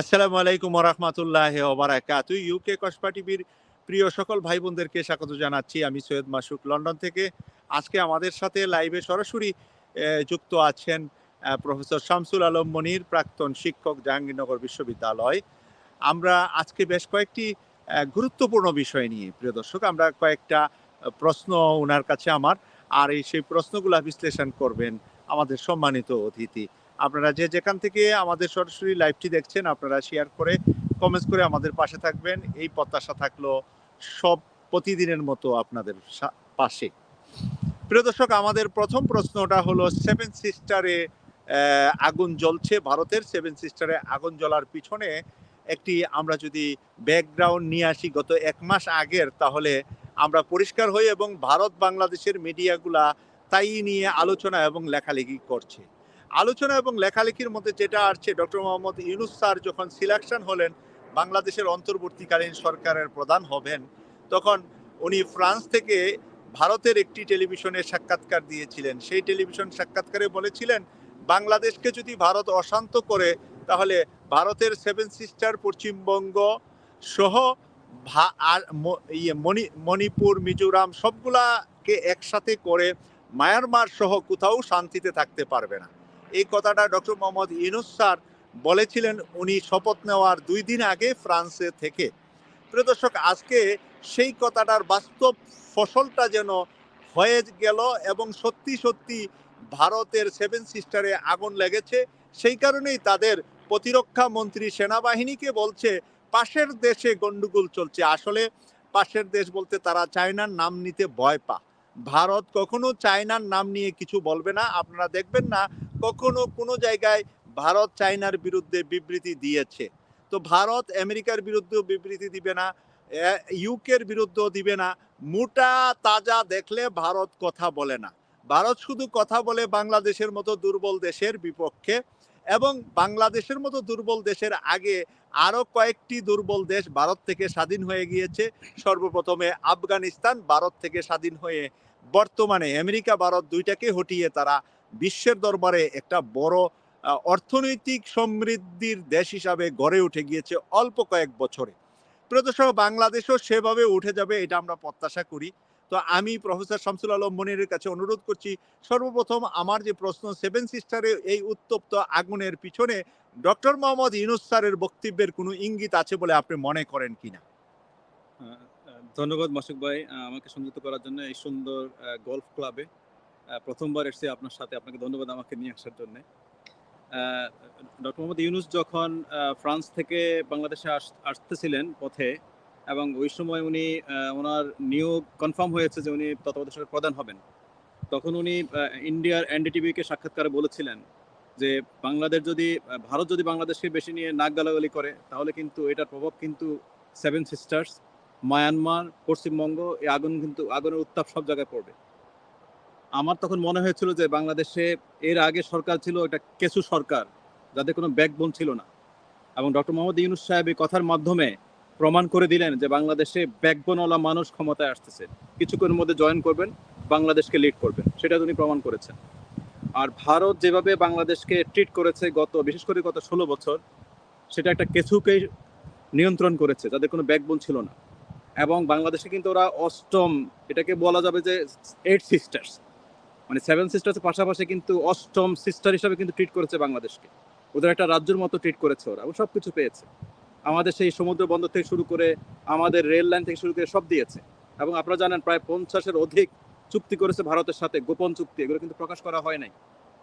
আসসালামু আলাইকুম রহমতুল্লাহ ওবারাকাতু ইউকে কসবা টিভির প্রিয় সকল ভাই বোনদেরকে স্বাগত জানাচ্ছি। আমি সৈয়দ মাসুক, লন্ডন থেকে। আজকে আমাদের সাথে লাইভে সরাসরি যুক্ত আছেন প্রফেসর শামসুল আলম মনির, প্রাক্তন শিক্ষক, জাহাঙ্গীরনগর বিশ্ববিদ্যালয়। আমরা আজকে বেশ কয়েকটি গুরুত্বপূর্ণ বিষয় নিয়ে, প্রিয় দর্শক, আমরা কয়েকটা প্রশ্ন ওনার কাছে আমার। আর এই সেই প্রশ্নগুলা বিশ্লেষণ করবেন আমাদের সম্মানিত অতিথি। আপনারা যে যেখান থেকে আমাদের সরাসরি লাইভটি দেখছেন, আপনারা শেয়ার করে কমেন্টস করে আমাদের পাশে থাকবেন। এই প্রত্যাশা থাকল সব প্রতিদিনের মতো আপনাদের পাশে। প্রিয় দর্শক, আমাদের প্রথম প্রশ্নটা হলো সেভেন সিস্টারে আগুন জ্বলছে ভারতের। সেভেন সিস্টারে আগুন জ্বলার পিছনে একটি আমরা যদি ব্যাকগ্রাউন্ড নিয়ে আসি, গত এক মাস আগের, তাহলে আমরা পরিষ্কার হই এবং ভারত বাংলাদেশের মিডিয়াগুলা তাই নিয়ে আলোচনা এবং লেখালেখি করছে। আলোচনা এবং লেখালেখির মধ্যে যেটা আসছে, ডক্টর মোহাম্মদ ইউনুস স্যার যখন সিলেকশন হলেন, বাংলাদেশের অন্তর্বর্তীকালীন সরকারের প্রধান হবেন, তখন উনি ফ্রান্স থেকে ভারতের একটি টেলিভিশনে সাক্ষাৎকার দিয়েছিলেন। সেই টেলিভিশন সাক্ষাৎকারে বলেছিলেন, বাংলাদেশকে যদি ভারত অশান্ত করে, তাহলে ভারতের সেভেন সিস্টার, পশ্চিমবঙ্গ সহ ইয়ে মণিপুর, মিজোরাম সবগুলাকে একসাথে করে মায়ানমার সহ কোথাও শান্তিতে থাকতে পারবে না। এই কথাটা ডক্টর মোহাম্মদ ইউনুস স্যার বলেছিলেন, উনি শপথ নেওয়ার দুই দিন আগে ফ্রান্সে থেকে। প্রিয় দর্শক, আজকে সেই কথাটার বাস্তব ফসলটা যেন হয়ে গেল এবং সত্যি সত্যি ভারতের সেভেন সিস্টারে আগুন লেগেছে, সেই কারণেই তাদের প্রতিরক্ষা মন্ত্রী সেনাবাহিনীকে বলছে, পাশের দেশে গন্ডগোল চলছে। আসলে পাশের দেশ বলতে তারা চায়নার নাম নিতে ভয় পা ভারত কখনো চায়নার নাম নিয়ে কিছু বলবে না। আপনারা দেখবেন না কখনো কোনো জায়গায় ভারত চায়নার বিরুদ্ধে বিবৃতি দিয়েছে। তো ভারত আমেরিকার বিরুদ্ধেও বিবৃতি দিবে না ইউকের বিরুদ্ধেও দিবে না। মোটা তাজা দেখলে ভারত কথা বলে না। ভারত শুধু কথা বলে বাংলাদেশের মতো দুর্বল দেশের বিপক্ষে এবং বাংলাদেশের মতো দুর্বল দেশের আগে আরও কয়েকটি দুর্বল দেশ ভারত থেকে স্বাধীন হয়ে গিয়েছে। সর্বপ্রথমে আফগানিস্তান ভারত থেকে স্বাধীন হয়ে বর্তমানে আমেরিকা ভারত দুইটাকে হটিয়ে তারা বিশ্বের দরবারে একটা বড় অর্থনৈতিক সমৃদ্ধির দেশ হিসাবে গড়ে উঠে গিয়েছে অল্প কয়েক বছরে। প্রদর্শক, বাংলাদেশও সেভাবে উঠে যাবে এটা আমরা প্রত্যাশা করি। তো আমি প্রফেসর শামসুল আলম মনিরের কাছে অনুরোধ করছি, সর্বপ্রথম আমার যে প্রশ্ন, সেভেন সিস্টারে এই উত্তপ্ত আগুনের পিছনে ডক্টর মোহাম্মদ ইউনুস স্যারের বক্তব্যের কোনো ইঙ্গিত আছে বলে আপনি মনে করেন কিনা? ধন্যবাদ মাসুক ভাই আমাকে সংযুক্ত করার জন্য এই সুন্দর গল্ফ ক্লাবে। প্রথমবার এসেছি আপনার সাথে আপনাকে ধন্যবাদ আমাকে নিয়ে আসার জন্য। ডক্টর মোহাম্মদ ইউনুস যখন ফ্রান্স থেকে বাংলাদেশে আসতেছিলেন পথে এবং ওই সময় উনি ওনার নিয়োগ কনফার্ম হয়েছে যে উনি তত্ত্বাবধায়ক প্রধান হবেন, তখন উনি ইন্ডিয়ার এনডিটিভিকে সাক্ষাৎকারে বলেছিলেন যে বাংলাদেশ যদি ভারত যদি বাংলাদেশকে বেশি নিয়ে নাক গালাগালি করে, তাহলে কিন্তু এটার প্রভাব কিন্তু সেভেন সিস্টার্স মায়ানমার পশ্চিমবঙ্গ, এই আগুন কিন্তু, আগুনের উত্তাপ সব জায়গায় পড়বে। আমার তখন মনে হয়েছিল যে বাংলাদেশে এর আগে সরকার ছিল, এটা কেসু সরকার, যাদের কোনো ব্যাকবোন ছিল না। এবং ডক্টর মোহাম্মদ ইউনুস সাহেব এই কথার মাধ্যমে প্রমাণ করে দিলেন যে বাংলাদেশে ব্যাকবোনওয়ালা মানুষ ক্ষমতায় আসতেছে। কিছুক্ষণের মধ্যে জয়েন করবেন, বাংলাদেশকে লিড করবেন। সেটা তিনি প্রমাণ করেছেন। আর ভারত যেভাবে বাংলাদেশকে ট্রিট করেছে গত, বিশেষ করে গত ষোলো বছর, সেটা একটা কেঁচুকে নিয়ন্ত্রণ করেছে, যাদের কোনো ব্যাকবোন ছিল না। এবং বাংলাদেশে কিন্তু ওরা অষ্টম, এটাকে বলা যাবে যে এইট সিস্টার্স মানে সেভেন সিস্টার্সের পাশাপাশি কিন্তু অষ্টম সিস্টার হিসাবে কিন্তু ট্রিট করেছে বাংলাদেশকে। ওদের একটা রাজ্যের মতো ট্রিট করেছে ওরা, ও সব কিছু পেয়েছে। আমাদের সেই সমুদ্র বন্দর থেকে শুরু করে আমাদের রেল লাইন থেকে শুরু করে সব দিয়েছে। এবং আপনারা জানেন প্রায় পঞ্চাশের অধিক চুক্তি করেছে ভারতের সাথে, গোপন চুক্তি, এগুলো কিন্তু প্রকাশ করা হয় নাই।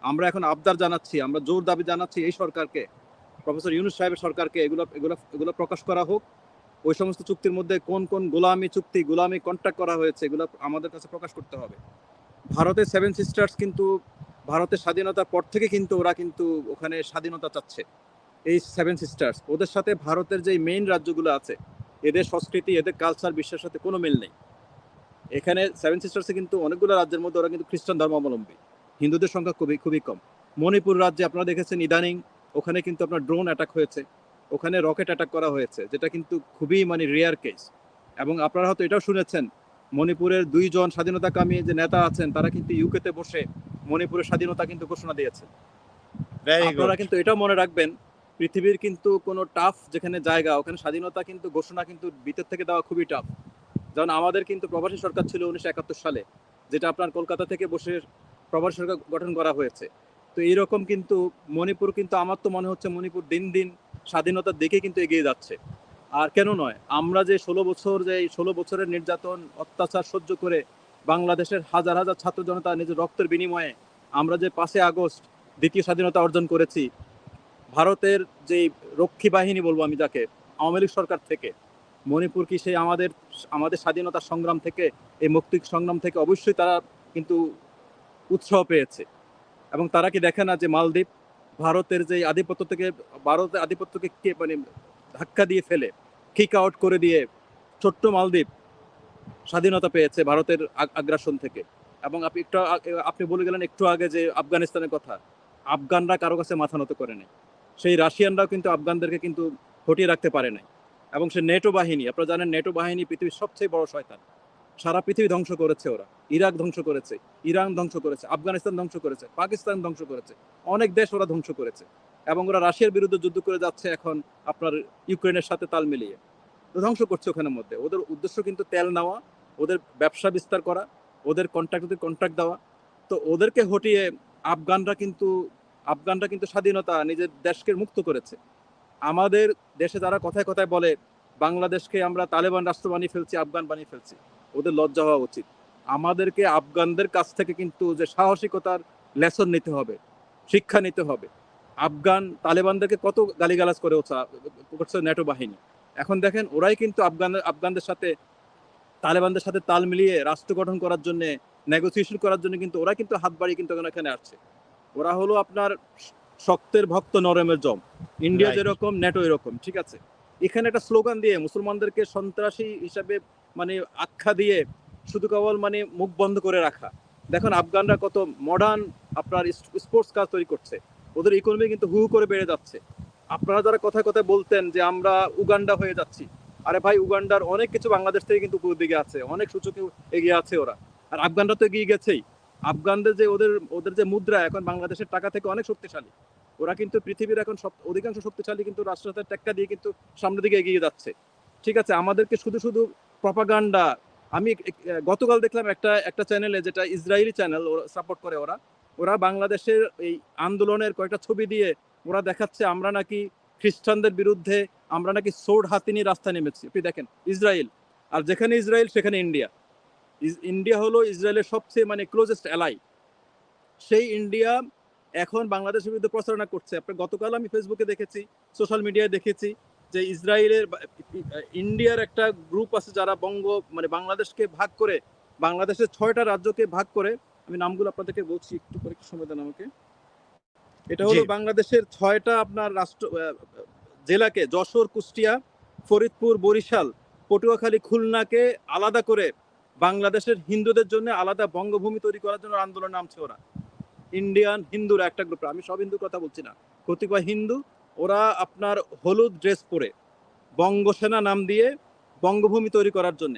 আমরা এখন আবদার জানাচ্ছি, আমরা জোর দাবি জানাচ্ছি এই সরকারকে, প্রফেসর ইউনুস সাহেবের সরকারকে এগুলো এগুলো এগুলো প্রকাশ করা হোক। ওই সমস্ত চুক্তির মধ্যে কোন কোন গোলামি চুক্তি, গোলামি কন্ট্রাক্ট করা হয়েছে, এগুলো আমাদের কাছে প্রকাশ করতে হবে। ভারতের সেভেন সিস্টার্স কিন্তু ভারতের স্বাধীনতার পর থেকে কিন্তু ওরা কিন্তু ওখানে স্বাধীনতা চাচ্ছে। এই সেভেন সিস্টার্স ওদের সাথে ভারতের যে মেইন রাজ্যগুলো আছে, এদের সংস্কৃতি, এদের কালচার বিশ্বের সাথে কোনো মিল নেই। এখানে সেভেন সিস্টার্সে কিন্তু অনেকগুলো রাজ্যের মধ্যে ওরা কিন্তু খ্রিস্টান ধর্মাবলম্বী। হিন্দুদের সংখ্যা খুবই খুবই কম। মণিপুর রাজ্যে আপনারা দেখেছেন ইদানিং ওখানে কিন্তু আপনার ড্রোন অ্যাটাক হয়েছে। ওখানে রকেট অ্যাটাক করা হয়েছে, যেটা কিন্তু খুবই মানে রেয়ার কেস এবং আপনারা হয়তো এটাও শুনেছেন মণিপুরের দুইজন স্বাধীনতাকামী যে নেতা আছেন তারা কিন্তু ইউকেতে বসে মণিপুরের স্বাধীনতা কিন্তু ঘোষণা দিয়েছে আপনারা কিন্তু এটাও মনে রাখবেন পৃথিবীর কিন্তু কোনো টাফ যেখানে জায়গা ওখানে স্বাধীনতা কিন্তু ঘোষণা কিন্তু ভিতর থেকে দেওয়া খুবই টাফ যেমন আমাদের কিন্তু প্রবাসী সরকার ছিল উনিশশো একাত্তর সালে যেটা আপনার কলকাতা থেকে বসে প্রবাসী সরকার গঠন করা হয়েছে। তো এইরকম কিন্তু মণিপুর কিন্তু আমার তো মনে হচ্ছে মণিপুর দিন দিন স্বাধীনতার দিকে কিন্তু এগিয়ে যাচ্ছে। আর কেন নয়? আমরা যে ষোলো বছর যে ষোলো বছরের নির্যাতন, অত্যাচার সহ্য করে বাংলাদেশের হাজার হাজার ছাত্র জনতা নিজের রক্তের বিনিময়ে আমরা যে পাঁচে আগস্ট দ্বিতীয় স্বাধীনতা অর্জন করেছি, ভারতের যে রক্ষী বাহিনী বলব আমি যাকে, আওয়ামী লীগ সরকার থেকে, মণিপুর কি সেই আমাদের আমাদের স্বাধীনতা সংগ্রাম থেকে, এই মুক্তি সংগ্রাম থেকে অবশ্যই তারা কিন্তু উৎসাহ পেয়েছে। এবং তারা কি দেখে না যে মালদ্বীপ ভারতের যে আধিপত্য থেকে, ভারতের আধিপত্যকে কে মানে ধাক্কা দিয়ে ফেলে কিক আউট করে দিয়ে ছোট্ট মালদ্বীপ স্বাধীনতা পেয়েছে ভারতের আগ্রাসন থেকে। এবং আপনি একটু আপনি বলে গেলেন একটু আগে যে আফগানিস্তানের কথা, আফগানরা কারও কাছে মাথা নত করে নাই। সেই রাশিয়ানরাও কিন্তু আফগানদেরকে কিন্তু হটিয়ে রাখতে পারে নাই। এবং সে নেটো বাহিনী, আপনারা জানেন নেটো বাহিনী পৃথিবীর সবচেয়ে বড় শয়তান। সারা পৃথিবী ধ্বংস করেছে ওরা। ইরাক ধ্বংস করেছে, ইরান ধ্বংস করেছে, আফগানিস্তান ধ্বংস করেছে, পাকিস্তান ধ্বংস করেছে, অনেক দেশ ওরা ধ্বংস করেছে। এবং ওরা রাশিয়ার বিরুদ্ধে যুদ্ধ করে যাচ্ছে এখন আপনার ইউক্রেনের সাথে তাল মিলিয়ে। ধ্বংস করছে ওখানের মধ্যে। ওদের উদ্দেশ্য কিন্তু তেল নেওয়া, ওদের ব্যবসা বিস্তার করা, ওদের কন্ট্রাক্ট কন্ট্রাক্ট দেওয়া। তো ওদেরকে হটিয়ে আফগানরা কিন্তু আফগানরা কিন্তু স্বাধীনতা নিজের দেশকে মুক্ত করেছে। আমাদের দেশে যারা কথায় কথায় বলে, বাংলাদেশকে আমরা তালেবান রাষ্ট্র বানিয়ে ফেলছি, আফগান বানিয়ে ফেলছি। ওদের লজ্জা হওয়া উচিত। আমাদেরকে আফগানদের কাছ থেকে কিন্তু যে সাহসিকতার লেসন নিতে হবে, শিক্ষা নিতে হবে। আফগান তালেবানদেরকে কত গালিগালাজ করে করছে ন্যাটো বাহিনী। এখন দেখেন ওরাই কিন্তু আফগান আফগানদের সাথে তালেবানদের সাথে তাল মিলিয়ে রাষ্ট্র গঠন করার জন্য নেগোসিয়েশন করার জন্য কিন্তু ওরা কিন্তু হাত বাড়িয়ে কিন্তু এখন এখানে আসছে। ওরা হলো আপনার শক্তের ভক্ত নরমের জম। ইন্ডিয়া যেরকম নেটো এরকম ঠিক আছে? এখানে একটা স্লোগান দিয়ে মুসলমানদেরকে সন্ত্রাসী হিসাবে মানে আখ্যা দিয়ে শুধু কেবল মানে মুখ বন্ধ করে রাখা। দেখুন আফগানরা কত মডার্ন আপনার স্পোর্টস কাজ তৈরি করছে। ওদের ইকোনমি কিন্তু হু করে বেড়ে যাচ্ছে। আপনারা যারা কথায় কথায় বলতেন যে আমরা উগান্ডা হয়ে যাচ্ছি, আরে ভাই উগান্ডার অনেক কিছু বাংলাদেশ থেকে কিন্তু উপর দিকে আছে, অনেক সূচকে এগিয়ে আছে ওরা। আর আফগানরা তো এগিয়ে গেছেই। আফগানদের যে ওদের ওদের যে মুদ্রা এখন বাংলাদেশের টাকা থেকে অনেক শক্তিশালী। ওরা কিন্তু পৃথিবীর এখন সব, অধিকাংশ শক্তিশালী কিন্তু রাষ্ট্রের হাতে টেক্কা দিয়ে কিন্তু সামনের দিকে এগিয়ে যাচ্ছে। ঠিক আছে, আমাদেরকে শুধু শুধু প্রপাগান্ডা আমি গতকাল দেখলাম একটা একটা চ্যানেলে যেটা ইসরায়েলি চ্যানেল সাপোর্ট করে ওরা। ওরা বাংলাদেশের এই আন্দোলনের কয়েকটা ছবি দিয়ে ওরা দেখাচ্ছে আমরা নাকি খ্রিস্টানদের বিরুদ্ধে আমরা নাকি সোড হাতি নিয়ে রাস্তায় নেমেছি। আপনি দেখেন, ইসরায়েল। আর যেখানে ইসরায়েল, সেখানে ইন্ডিয়া। ইন্ডিয়া হলো ইসরায়েলের সবচেয়ে মানে ক্লোজেস্ট অ্যালাই সেই ইন্ডিয়া এখন বাংলাদেশের বিরুদ্ধে প্রচারণা করছে। আপনার গতকাল আমি ফেসবুকে দেখেছি সোশ্যাল মিডিয়ায় দেখেছি যে ইসরায়েলের ইন্ডিয়ার একটা গ্রুপ আছে যারা বঙ্গ মানে বাংলাদেশকে ভাগ করে, বাংলাদেশের ছয়টা রাজ্যকে ভাগ করে আমি নামগুলো আপনাদেরকে বলছি একটু করে একটু সময় দেন আমাকে। এটা হলো বাংলাদেশের ছয়টা আপনার রাষ্ট্র জেলাকে যশোর কুষ্টিয়া ফরিদপুর বরিশাল পটুয়াখালী খুলনাকে আলাদা করে বাংলাদেশের হিন্দুদের জন্য আলাদা বঙ্গভূমি তৈরি করার জন্য আন্দোলন নামছে ওরা। ইন্ডিয়ান হিন্দুরা একটা গ্রুপ আমি সব হিন্দুর কথা বলছি না। কতিপয় হিন্দু ওরা আপনার হলুদ ড্রেস পরে বঙ্গসেনা নাম দিয়ে বঙ্গভূমি তৈরি করার জন্য।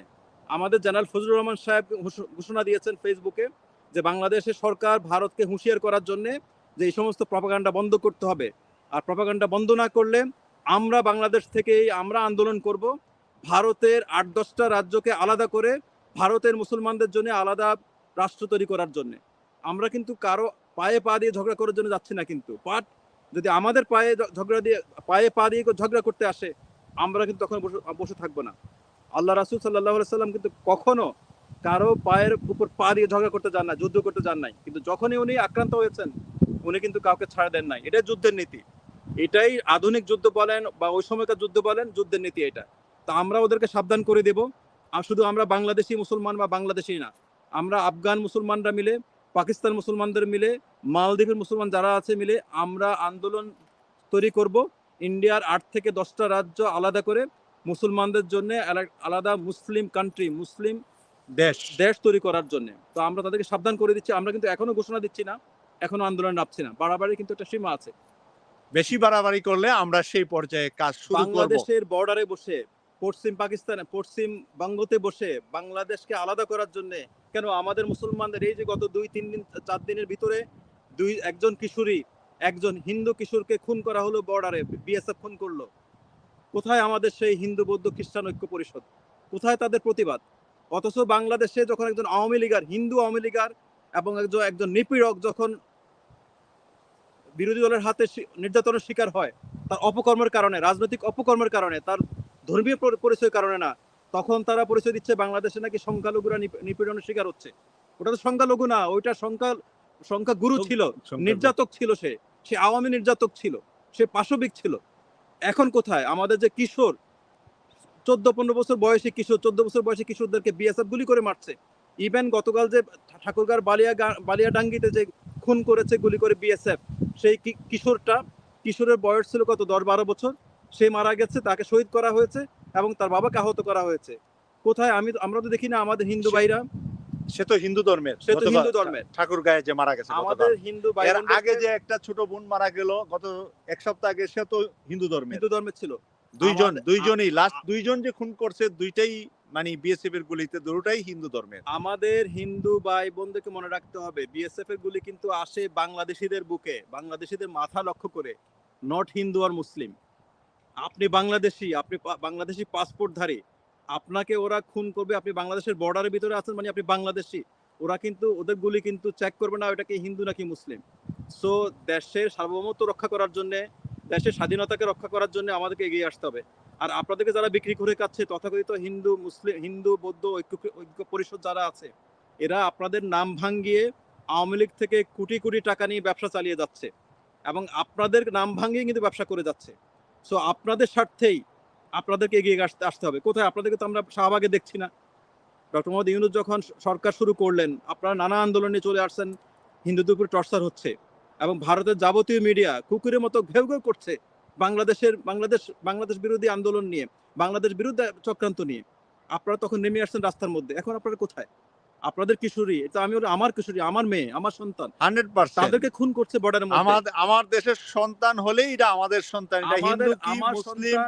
আমাদের জেনারেল ফজলুর রহমান সাহেব ঘোষ- ঘোষণা দিয়েছেন ফেসবুকে যে বাংলাদেশের সরকার ভারতকে হুঁশিয়ার করার জন্য যে এই সমস্ত প্রপাগান্ডা বন্ধ করতে হবে। আর প্রপাগান্ডা বন্ধ না করলে আমরা বাংলাদেশ থেকে আমরা আন্দোলন করব। ভারতের আট দশটা রাজ্যকে আলাদা করে ভারতের মুসলমানদের জন্য আলাদা রাষ্ট্র তৈরি করার জন্য। আমরা কিন্তু কারও পায়ে পা দিয়ে ঝগড়া করার জন্য যাচ্ছি না কিন্তু। বাট যদি আমাদের পায়ে ঝগড়া দিয়ে, পায়ে পা দিয়ে ঝগড়া করতে আসে, আমরা কিন্তু তখন বসে থাকব না। আল্লাহ রাসুল সাল্লাহ সাল্লাম কিন্তু কখনো কারও পায়ের উপর পা দিয়ে ঝগড়া করতে যান না যুদ্ধ করতে যান নাই। কিন্তু যখনই উনি আক্রান্ত হয়েছেন, উনি কিন্তু কাউকে ছাড় দেন নাই। এটাই যুদ্ধের নীতি। এটাই আধুনিক যুদ্ধ বলেন বা ওই সময়কার যুদ্ধ বলেন, যুদ্ধের নীতি এটা। তা আমরা ওদেরকে সাবধান করে দেব। আর শুধু আমরা বাংলাদেশি মুসলমান বা বাংলাদেশি না, আমরা আফগান মুসলমানরা মিলে, পাকিস্তান মুসলমানদের মিলে, মালদ্বীপের মুসলমান যারা আছে মিলে আমরা আন্দোলন তৈরি করব। ইন্ডিয়ার আট থেকে দশটা রাজ্য আলাদা করে মুসলমানদের জন্য আলাদা মুসলিম কান্ট্রি মুসলিম দেশ। দেশ তৈরি করার জন্য। তো আমরা তাদেরকে সাবধান করে দিচ্ছি। আমরা কিন্তু এখনও ঘোষণা দিচ্ছি না এখনও আন্দোলন নামছি না। বাড়াবাড়ি কিন্তু একটা সীমা আছে। বেশি বাড়াবাড়ি করলে আমরা সেই পর্যায়ে কাজ শুরু করব। বাংলাদেশের বর্ডারে বসে পশ্চিম পাকিস্তানে পশ্চিম বঙ্গতে বসে বাংলাদেশকে আলাদা করার জন্য কেন আমাদের মুসলমানদের এই যে গত দুই তিন দিন চার দিনের ভিতরে দুই একজন কিশোরী একজন হিন্দু কিশোরকে খুন করা হলো বর্ডারে বিএসএফ খুন করল। কোথায় আমাদের সেই হিন্দু বৌদ্ধ খ্রিস্টান ঐক্য পরিষদ? কোথায় তাদের প্রতিবাদ? অথচ বাংলাদেশে যখন একজন আওয়ামী লীগার হিন্দু আওয়ামী লীগার এবং একজন একজন নিপীড়ক যখন বিরোধী দলের হাতে নির্যাতনের শিকার হয় তার অপকর্মের কারণে রাজনৈতিক অপকর্মের কারণে তার ধর্মীয় পরিচয়ের কারণে না তখন তারা পরিচয় দিচ্ছে বাংলাদেশে নাকি সংখ্যালঘুরা নিপীড়নের শিকার হচ্ছে। ওটা তো সংখ্যালঘু না ওইটা সংখ্যা সংখ্যা গুরু ছিল নির্যাতক ছিল সে সে আওয়ামী নির্যাতক ছিল সে পাশবিক ছিল। এখন কোথায়? আমাদের যে কিশোর চোদ্দ পনেরো বছর বয়সী কিশোর চোদ্দ বছর বয়সী কিশোরদেরকে বিএসএফ গুলি করে মারছে। ইভেন গতকাল যে ঠাকুরগার বালিয়া বালিয়াডাঙ্গিতে যে খুন করেছে গুলি করে বিএসএফ সেই কিশোরটা কিশোরের বয়স ছিল কত দশ বারো বছর? সে মারা গেছে তাকে শহীদ করা হয়েছে এবং তার বাবাকে আহত করা হয়েছে। কোথায়? আমি আমরা তো দেখি না আমাদের হিন্দু ভাইরা। সে তো হিন্দু ধর্মের। সে তো হিন্দু ধর্মের। ঠাকুর গায়ে যে মারা গেছে আমাদের হিন্দু ভাই আগে যে একটা ছোট বোন মারা গেল গত এক সপ্তাহ আগে সে তো হিন্দু ধর্মের। হিন্দু ধর্মের ছিল। দুইজন দুইজনই লাস্ট দুইজন যে খুন করছে দুইটাই মানে বিএসএফ এর গুলিতে দুটোটাই হিন্দু ধর্মের। আমাদের হিন্দু ভাই বোনদেরকে মনে রাখতে হবে বিএসএফ এর গুলি কিন্তু আসে বাংলাদেশিদের বুকে বাংলাদেশিদের মাথা লক্ষ্য করে নট হিন্দু আর মুসলিম। আপনি বাংলাদেশি আপনি বাংলাদেশি পাসপোর্টধারী আপনাকে ওরা খুন করবে আপনি বাংলাদেশের বর্ডারের ভিতরে আছেন মানে আপনি বাংলাদেশি ওরা কিন্তু ওদের গুলি কিন্তু চেক করবে না ওটাকে হিন্দু নাকি মুসলিম। সো দেশের সার্বভৌমত্ব রক্ষা করার জন্য দেশের স্বাধীনতাকে রক্ষা করার জন্য আমাদেরকে এগিয়ে আসতে হবে। আর আপনাদেরকে যারা বিক্রি করে খাচ্ছে, তথাকথিত হিন্দু, মুসলিম, হিন্দু, বৌদ্ধ ঐক্য ঐক্য পরিষদ যারা আছে, এরা আপনাদের নাম ভাঙ্গিয়ে আওয়ামী লীগ থেকে কোটি কোটি টাকা নিয়ে ব্যবসা চালিয়ে যাচ্ছে এবং আপনাদের নাম ভাঙ্গিয়ে কিন্তু ব্যবসা করে যাচ্ছে। সো আপনাদের স্বার্থেই আপনাদেরকে এগিয়ে আসতে আসতে হবে। কোথায়? আপনাদেরকে তো আমরা শাহবাগে দেখছি না। ডক্টর মোহাম্মদ ইউনুস যখন সরকার শুরু করলেন, আপনারা নানা আন্দোলনে চলে আসছেন, হিন্দুদের উপর টর্চার হচ্ছে। এবং ভারতের যাবতীয় মিডিয়া কুকুরের মতো ঘেউ ঘেউ করছে বাংলাদেশের বাংলাদেশ বাংলাদেশ বিরোধী আন্দোলন নিয়ে বাংলাদেশ বিরুদ্ধে চক্রান্ত নিয়ে। আপনারা তখন নেমে আসছেন রাস্তার মধ্যে। এখন আপনারা কোথায়? আপনাদের কিশোরী এটা আমি আমার কিশোরী আমার মেয়ে আমার সন্তান। Hundred percent. তাদেরকে খুন করছে বর্ডারের মধ্যে। আমাদের আমার দেশের সন্তান হলেই এটা আমাদের সন্তান। এটা হিন্দু কি মুসলিম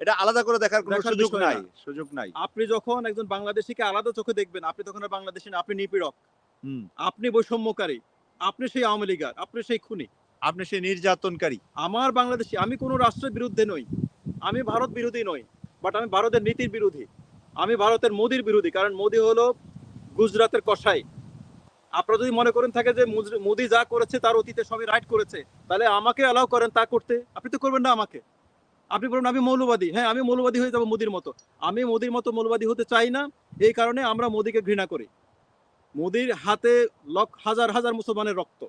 এটা আলাদা করে দেখার কোনো সুযোগ নাই সুযোগ নাই। আপনি যখন একজন বাংলাদেশিকে আলাদা চোখে দেখবেন আপনি তখন আর বাংলাদেশি না আপনি নিপীড়ক। হুম। আপনি বৈষম্যকারী। আপনি সেই আওয়ামী লীগার আপনি সেই খুনি। আপনি সেই নির্যাতনকারী। আমার বাংলাদেশি আমি কোনো রাষ্ট্রের বিরুদ্ধে নই। আমি ভারত বিরোধী নই বাট আমি ভারতের নীতির বিরোধী। আমি ভারতের মোদির বিরোধী কারণ মোদি হলো গুজরাতের কসাই। আপনারা যদি মনে করেন থাকে যে মোদি যা করেছে তার অতীতে সবই রাইট করেছে তাহলে আমাকে অ্যালাউ করেন তা করতে? আপনি তো করবেন না আমাকে। আপনি বলুন আমি মৌলবাদী। হ্যাঁ আমি মৌলবাদী হয়ে যাব মোদির মতো। আমি মোদির মতো মৌলবাদী হতে চাই না এই কারণে আমরা মোদিকে ঘৃণা করি। মোদির হাতে লক্ষ, হাজার হাজার মুসলমানের রক্ত।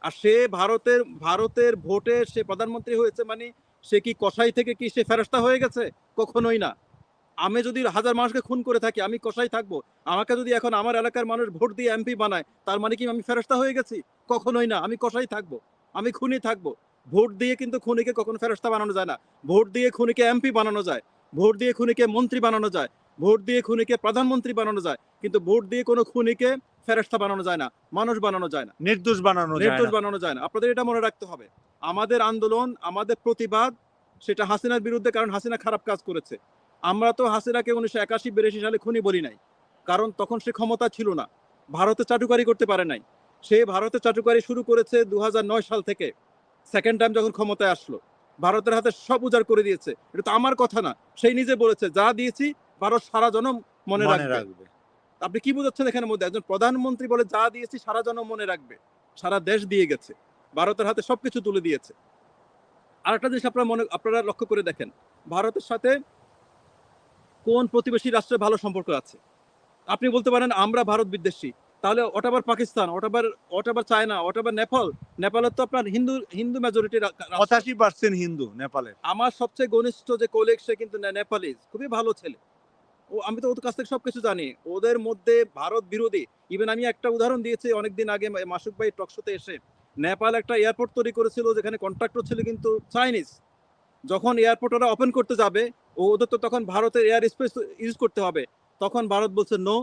আর সে ভারতের ভারতের ভোটে সে প্রধানমন্ত্রী হয়েছে মানে সে কি কসাই থেকে কি সে ফেরস্তা হয়ে গেছে? কখনোই না। আমি যদি হাজার মানুষকে খুন করে থাকি, আমি কসাই থাকব। আমাকে যদি এখন আমার এলাকার মানুষ ভোট দিয়ে এমপি বানায়, তার মানে কি আমি ফেরস্তা হয়ে গেছি? কখনোই না। আমি কসাই থাকব। আমি খুনি থাকব। ভোট দিয়ে কিন্তু খুনিকে কখনো ফেরস্তা বানানো যায় না। ভোট দিয়ে খুনিকে এমপি বানানো যায়। ভোট দিয়ে খুনিকে মন্ত্রী বানানো যায়। ভোট দিয়ে খুনিকে প্রধানমন্ত্রী বানানো যায় কিন্তু ভোট দিয়ে কোনো খুনিকে ফেরস্তা বানানো যায় না মানুষ বানানো যায় না। নির্দোষ বানানো নির্দোষ বানানো যায় না। আপনাদের এটা মনে রাখতে হবে। আমাদের আন্দোলন আমাদের প্রতিবাদ সেটা হাসিনার বিরুদ্ধে কারণ হাসিনা খারাপ কাজ করেছে। আমরা তো হাসিনাকে উনিশশো একাশি বিরাশি সালে খুনি বলি নাই কারণ তখন সে ক্ষমতা ছিল না। ভারতে চাটুকারি করতে পারে নাই। সে ভারতে চাটুকারি শুরু করেছে দু হাজার নয় সাল থেকে। সেকেন্ড টাইম যখন ক্ষমতায় আসলো ভারতের হাতে সব উজাড় করে দিয়েছে। এটা তো আমার কথা না সেই নিজে বলেছে যা দিয়েছি ভারত সারা জনম মনে রাখবে। আপনি কি বোঝাচ্ছেন এখানে মধ্যে? একজন প্রধানমন্ত্রী বলে যা দিয়েছি সারা জন মনে রাখবে। সারা দেশ দিয়ে গেছে। ভারতের হাতে সবকিছু তুলে দিয়েছে। আরেকটা জিনিস আপনারা মনে আপনারা লক্ষ্য করে দেখেন ভারতের সাথে কোন প্রতিবেশী রাষ্ট্রের ভালো সম্পর্ক আছে? আপনি বলতে পারেন আমরা ভারত বিদ্বেষী। তাহলে ওটাবার পাকিস্তান? ওটাবার ওটাবার চায়না? ওটাবার নেপাল? নেপালের তো আপনার হিন্দু হিন্দু মেজরিটি পঁচাশি পার্সেন্ট হিন্দু নেপালে আমার সবচেয়ে ঘনিষ্ঠ যে কোলেগ সে কিন্তু নে- নেপালিজ। খুবই ভালো ছেলে। আমি তো ওদের কাছ থেকে সবকিছু জানি। ওদের মধ্যে ভারত বিরোধী। ইভেন আমি একটা উদাহরণ দিয়েছি অনেকদিন আগে মাসুক ভাই টকশোতে এসে। নেপাল একটা এয়ারপোর্ট তৈরি করেছিল যেখানে কন্ট্রাক্টর ছিল কিন্তু চাইনিজ যখন এয়ারপোর্ট ওরা ওপেন করতে যাবে ওদের তো তখন ভারতের এয়ার স্পেস ইউজ করতে হবে। তখন ভারত বলছে নো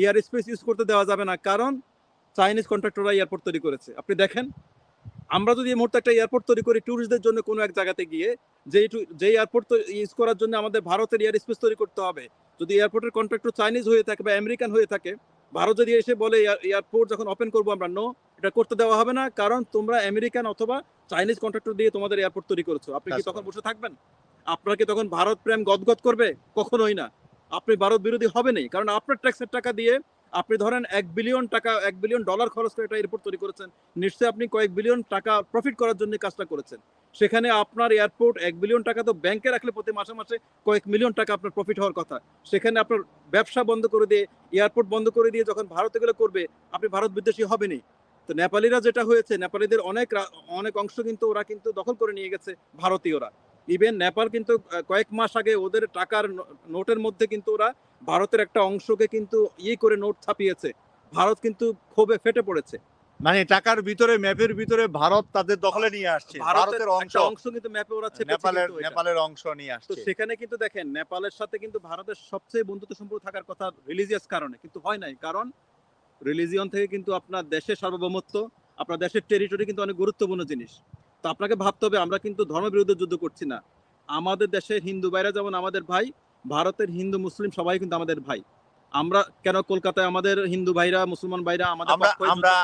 এয়ার স্পেস ইউজ করতে দেওয়া যাবে না। কারণ চাইনিজ কন্ট্রাক্টররা এয়ারপোর্ট তৈরি করেছে। আপনি দেখেন? আমরা যদি এই মুহূর্তে একটা এয়ারপোর্ট তৈরি করি ট্যুরিস্টদের জন্য কোনো এক জায়গাতে গিয়ে যে যে এয়ারপোর্ট ইউজ করার জন্য আমাদের ভারতের এয়ার স্পেস তৈরি করতে হবে। যদি এয়ারপোর্টের কন্ট্রাক্টর চাইনিজ হয়ে থাকে বা আমেরিকান হয়ে থাকে ভারত যদি এসে বলে এয়ারপোর্ট যখন ওপেন করব আমরা নো এটা করতে দেওয়া হবে না। কারণ তোমরা আমেরিকান অথবা চাইনিজ কন্ট্রাক্টর দিয়ে তোমাদের এয়ারপোর্ট তৈরি করেছ। আপনি কি তখন বসে থাকবেন? আপনার কি তখন ভারত প্রেম গদগদ করবে? কখনোই না। আপনি ভারত বিরোধী হবেনই। কারণ আপনার ট্যাক্সের টাকা দিয়ে আপনি ধরেন এক বিলিয়ন টাকা, এক বিলিয়ন ডলার খরচ করে একটা এয়ারপোর্ট তৈরি করেছেন, নিশ্চয়ই আপনি কয়েক বিলিয়ন টাকা প্রফিট করার জন্য কাজটা করেছেন। সেখানে আপনার এয়ারপোর্ট এক বিলিয়ন টাকা তো ব্যাংকে রাখলে প্রতি মাসে মাসে কয়েক মিলিয়ন টাকা আপনার প্রফিট হওয়ার কথা। সেখানে আপনার ব্যবসা বন্ধ করে দিয়ে এয়ারপোর্ট বন্ধ করে দিয়ে যখন ভারত এগুলো করবে, আপনি ভারত বিদ্বেষী হবেনি তো নেপালিরা যেটা হয়েছে, নেপালিদের অনেক অনেক অংশ কিন্তু ওরা কিন্তু দখল করে নিয়ে গেছে ভারতীয়রা। ইভেন নেপাল কিন্তু কয়েক মাস আগে ওদের টাকার নোটের মধ্যে কিন্তু ওরা ভারতের একটা অংশকে কিন্তু ইয়ে করে নোট ছাপিয়েছে। ভারত কিন্তু ক্ষোভে ফেটে পড়েছে। মানে টাকার ভিতরে ম্যাপের ভিতরে ভারত তাদের দখলে নিয়ে আসছে। ভারতের অংশ। অংশ কিন্তু ম্যাপে ওরা নেপালের নেপালের অংশ নিয়ে তো আসছে। সেখানে কিন্তু দেখেন নেপালের সাথে কিন্তু ভারতের সবচেয়ে বন্ধুত্ব সম্পর্ক থাকার কথা রিলিজিয়াস কারণে কিন্তু হয় নাই। কারণ রিলিজিয়ন থেকে কিন্তু আপনার দেশের সার্বভৌমত্ব আপনার দেশের টেরিটরি কিন্তু অনেক গুরুত্বপূর্ণ জিনিস। তো আপনাকে ভাবতে হবে আমরা কিন্তু ধর্ম বিরুদ্ধে যুদ্ধ করছি না। আমাদের দেশের হিন্দু ভাইরা যেমন আমাদের ভাই ভারতের হিন্দু মুসলিম সবাই কিন্তু আমাদের ভাই। আমরা কেন কলকাতায় আমাদের হিন্দু ভাইরা মুসলমান ভাইরা আমাদের আমরা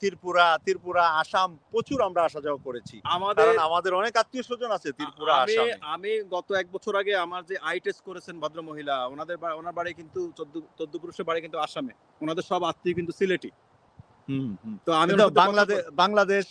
ত্রিপুরা ত্রিপুরা আসাম প্রচুর আমরা আসা যাওয়া করেছি। আমাদের আমাদের অনেক আত্মীয় স্বজন আছে ত্রিপুরা আমি আসামে। আমি গত এক বছর আগে আমার যে আই টেস্ট করেছেন ভদ্র মহিলা ওনাদের ওনার বাড়ি কিন্তু চোদ্দ চোদ্দ পুরুষের বাড়ি কিন্তু আসামে। ওনাদের সব আত্মীয় কিন্তু সিলেটি। তো আমি কথা বাংলাদেশ বাংলাদেশ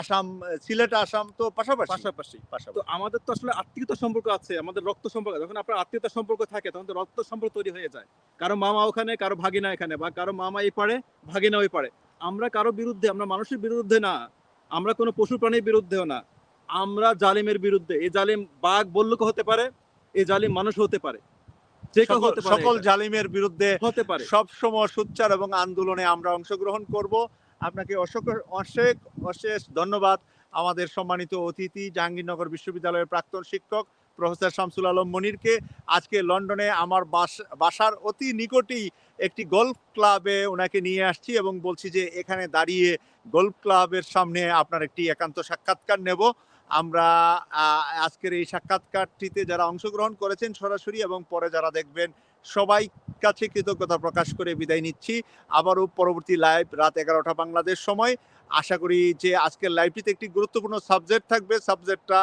আসাম সিলেট আসাম তো পাশাপাশি। পাশাপাশি তো আমাদের তো আসলে আত্মীয়তা সম্পর্ক আছে আমাদের রক্ত সম্পর্ক যখন আপনার আত্মীয়তা সম্পর্ক থাকে তখন তো রক্ত সম্পর্ক তৈরি হয়ে যায়। কারও মামা ওখানে কারও ভাগিনা এখানে বা কারও মামা এই পারে ভাগিনা ওই পারে। আমরা কারও বিরুদ্ধে আমরা মানুষের বিরুদ্ধে না। আমরা কোনো পশু প্রাণীর বিরুদ্ধেও না। আমরা জালিমের বিরুদ্ধে। এই জালিম বাঘ বল্লুক হতে পারে এই জালিম মানুষ হতে পারে। সকল-। জালিমের বিরুদ্ধে হতে পারে। সব সময় সোচ্চার এবং আন্দোলনে আমরা অংশগ্রহণ করব। আপনাকে অশেষ অশেষ ধন্যবাদ। আমাদের সম্মানিত অতিথি জাহাঙ্গীরনগর বিশ্ববিদ্যালয়ের প্রাক্তন শিক্ষক প্রফেসর শামসুল আলম মনিরকে। আজকে লন্ডনে আমার বাস- বাসার অতি নিকটেই একটি গল্ফ ক্লাবে ওনাকে নিয়ে আসছি এবং বলছি যে এখানে দাঁড়িয়ে গল্ফ ক্লাবের সামনে আপনার একটি একান্ত সাক্ষাৎকার নেব। আমরা আজকের এই সাক্ষাৎকারটিতে যারা অংশগ্রহণ করেছেন সরাসরি এবং পরে যারা দেখবেন, সবাই কাছে কৃতজ্ঞতা প্রকাশ করে বিদায় নিচ্ছি। আবারও পরবর্তী লাইভ রাত এগারোটা বাংলাদেশ সময়। আশা করি যে আজকের লাইভটিতে একটি গুরুত্বপূর্ণ সাবজেক্ট থাকবে। সাবজেক্টটা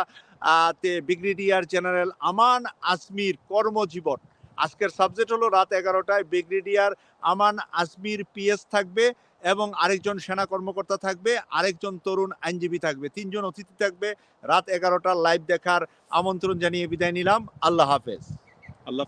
তে ব্রিগেডিয়ার জেনারেল আমান আজমির কর্মজীবন। আজকের সাবজেক্ট হলো রাত এগারোটায় ব্রিগেডিয়ার আমান আজমির পিএস থাকবে। এবং আরেকজন সেনা কর্মকর্তা থাকবে, আরেকজন তরুণ আইনজীবী থাকবে। তিনজন অতিথি থাকবে। রাত এগারোটার লাইভ দেখার আমন্ত্রণ জানিয়ে বিদায় নিলাম। আল্লাহ হাফেজ। আল্লাহ।